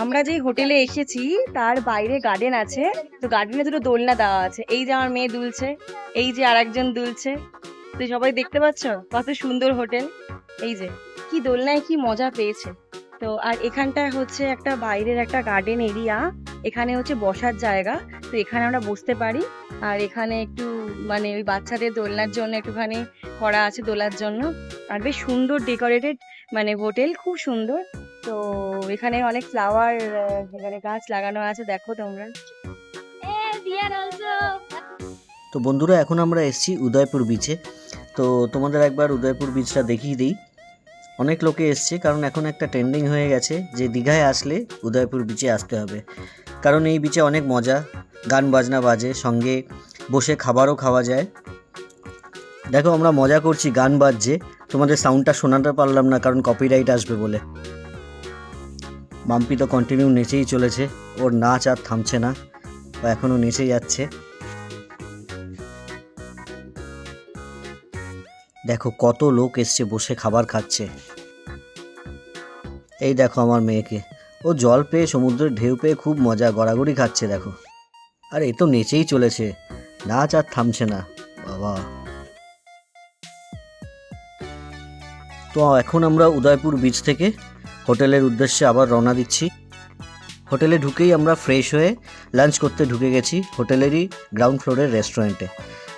আমরা যেই হোটেলে এসেছি, তার বাইরে গার্ডেন আছে। তো গার্ডেনে দুটো দোলনা দেওয়া আছে। এই যে আমার মেয়ে দুলছে, এই যে আরেকজন দুলছে। তো সবাই দেখতে পাচ্ছ? কত সুন্দর হোটেল। এই যে, কি দোলনায় কি মজা পেয়েছে। তো আর এখানটায় হচ্ছে একটা বাইরের একটা গার্ডেন এরিয়া এখানে হচ্ছে বসার জায়গা। তো এখানে আমরা বসতে পারি। আর এখানে একটু মানে ওই বাচ্চাদের দোলনার জন্য একটুখানি করা আছে দোলার জন্য। আর বেশ সুন্দর ডেকোরেটেড মানে হোটেল, খুব সুন্দর। তো এখানে অনেক ফ্লাওয়ার এখানে গাছ লাগানো আছে দেখো তোমরা। তো। বন্ধুরা এখন আমরা এসেছি উদয়পুর বিচে তো তোমাদের একবার উদয়পুর বিচটা দেখিয়ে দিই। অনেক লোকে এসছে কারণ এখন একটা ট্রেন্ডিং হয়ে গেছে যে দীঘায় আসলে উদয়পুর বিচে আসতে হবে। কারণ এই বিচে অনেক মজা গান বাজনা বাজে সঙ্গে বসে খাবারও খাওয়া যায়। দেখো আমরা মজা করছি গান বাজছে। তোমাদের সাউন্ডটা শোনাতে পারলাম না কারণ কপিরাইট আসবে বলে। মাম্পি তো কন্টিনিউ নেচেই চলেছে। ওর নাচ আর থামছে না, ও এখনও নেচে যাচ্ছে। দেখো কত লোক এসছে বসে খাবার খাচ্ছে। এই দেখো আমার মেয়েকে। ও জল পেয়ে সমুদ্রের ঢেউ পেয়ে খুব মজা গড়াগড়ি খাচ্ছে, দেখো। আর, এ তো নেচেই চলেছে। নাচ আর থামছে না। বাবা। তো এখন আমরা উদয়পুর বিচ থেকে হোটেলের উদ্দেশ্যে আবার রওনা দিচ্ছি। হোটেলে ঢুকেই আমরা ফ্রেশ হয়ে লাঞ্চ করতে ঢুকে গেছি হোটেলেরই গ্রাউন্ড ফ্লোরের রেস্টুরেন্টে।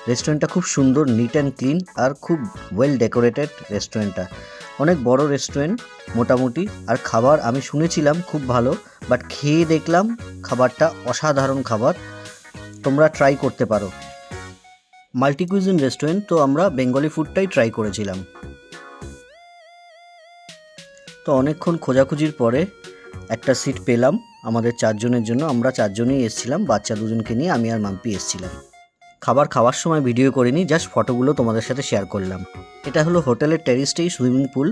রেস্টুরেন্টটা খুব সুন্দর নিট অ্যান্ড ক্লিন আর খুব ওয়েল ডেকোরেটেড রেস্টুরেন্টটা। অনেক বড় রেস্টুরেন্ট, মোটামুটি, আর খাবার আমি শুনেছিলাম খুব ভালো বাট খেয়ে দেখলাম খাবারটা অসাধারণ খাবার। তোমরা ট্রাই করতে পারো। মাল্টিকুইজিন রেস্টুরেন্ট তো আমরা বেঙ্গলি ফুডটাই ট্রাই করেছিলাম। তো অনেকক্ষণ খোঁজাখুঁজির পরে একটা সিট পেলাম আমাদের চারজনের জন্য। আমরা চারজনেই এসেছিলাম, বাচ্চা দুজনকে নিয়ে আমি আর মাম্পি এসেছিলাম। খাবার খাওয়ার সময় ভিডিও করিনি জাস্ট ফটোগুলো তোমাদের সাথে শেয়ার করলাম। এটা হলো হোটেলের টেরিস্টেই সুইমিং পুল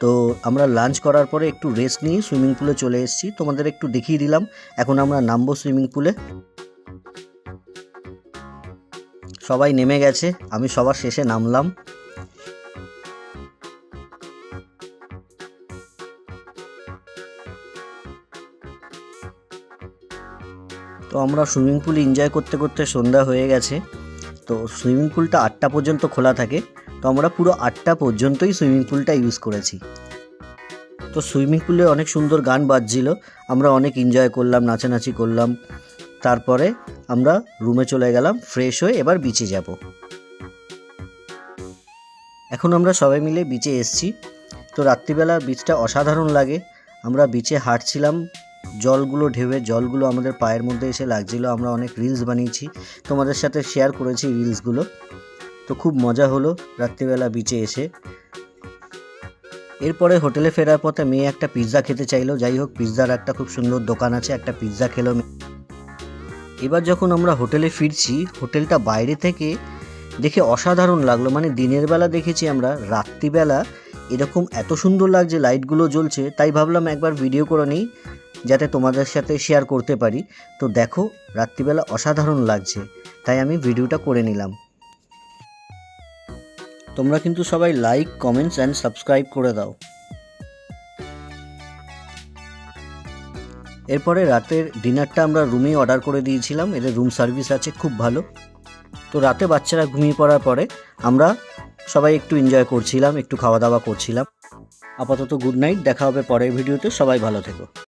তো আমরা লাঞ্চ করার পরে একটু রেস্ট নিয়ে সুইমিং পুলে চলে এসেছি। তোমাদের একটু দেখিয়ে দিলাম, এখন আমরা নামবো সুইমিং পুলে সবাই নেমে গেছে, আমি সবার শেষে নামলাম। তো আমরা সুইমিং পুল এনজয় করতে করতে সন্ধ্যা হয়ে গেছে। তো সুইমিং পুলটা আটটা পর্যন্ত খোলা থাকে। তো আমরা পুরো আটটা পর্যন্তই সুইমিং পুলটা ইউজ করেছি। তো সুইমিং পুলে অনেক সুন্দর গান বাজছিল। আমরা অনেক এনজয় করলাম, নাচানাচি করলাম। তারপরে আমরা রুমে চলে গেলাম ফ্রেশ হয়ে এবার বিচে যাব। এখন আমরা সবাই মিলে বিচে এসছি। তো রাত্রিবেলা বিচটা অসাধারণ লাগে। আমরা বিচে হাঁটছিলাম জলগুলো ঢেউয়ে, জলগুলো আমাদের পায়ের মধ্যে এসে লাগছিল, আমরা অনেক রিলস বানিয়েছি। তোমাদের সাথে শেয়ার করেছি রিলসগুলো তো খুব মজা হলো রাত্রিবেলা বিচে এসে। এরপরে হোটেলে ফেরার পথে মেয়ে একটা পিৎজা খেতে চাইলো। যাই হোক পিৎজার একটা খুব সুন্দর দোকান আছে, একটা পিৎজা খেলো। এবার যখন আমরা হোটেলে ফিরছি, হোটেলটা বাইরে থেকে দেখে অসাধারণ লাগল। মানে দিনের বেলা দেখেছি আমরা, রাত্রিবেলা এরকম এত সুন্দর লাগছে লাইটগুলো জ্বলছে। তাই ভাবলাম একবার ভিডিও করে নিই। যাতে তোমাদের সাথে শেয়ার করতে পারি। তো দেখো, রাত্রিবেলা অসাধারণ লাগছে। তাই আমি ভিডিওটা করে নিলাম। তোমরা কিন্তু সবাই লাইক কমেন্টস অ্যান্ড সাবস্ক্রাইব করে দাও। এরপরে রাতের ডিনারটা আমরা রুমেই অর্ডার করে দিয়েছিলাম। এদের রুম সার্ভিস আছে, খুব ভালো। তো রাতে বাচ্চারা ঘুমিয়ে পড়ার পরে আমরা সবাই একটু এনজয় করছিলাম, একটু খাওয়া দাওয়া করছিলাম। আপাতত গুড নাইট দেখা হবে পরের ভিডিওতে সবাই ভালো থেকো।